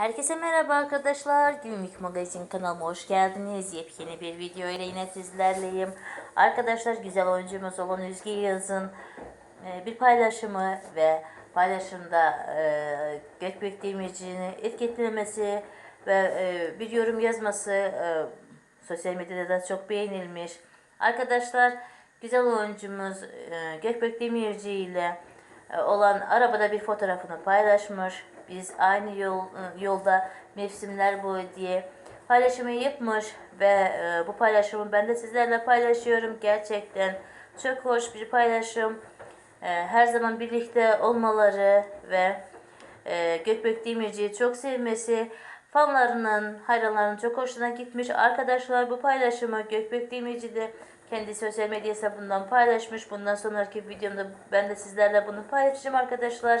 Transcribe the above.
Herkese merhaba arkadaşlar. Günlük Magazin kanalıma hoş geldiniz. Yepyeni bir video ile yine sizlerleyim. Arkadaşlar güzel oyuncumuz olan Üzge Yaz'ın e, bir paylaşımı ve paylaşımda e, Gökbek Demirci'ni etiketlemesi ve e, bir yorum yazması sosyal medyada da çok beğenilmiş. Arkadaşlar güzel oyuncumuz Gökbek Demirci ile olan arabada bir fotoğrafını paylaşmış. Biz aynı yol e, yolda mevsimler boyu diye paylaşımı yapmış ve e, bu paylaşımı ben de sizlerle paylaşıyorum. Gerçekten çok hoş bir paylaşım. E, her zaman birlikte olmaları ve e, Gökbek Demirci'yi çok sevmesi fanlarının, hayranlarının çok hoşuna gitmiş. Arkadaşlar bu paylaşımı Gökbek Demirci de kendi sosyal medya hesabından paylaşmış. Bundan sonraki videomda ben de sizlerle bunu paylaşacağım arkadaşlar.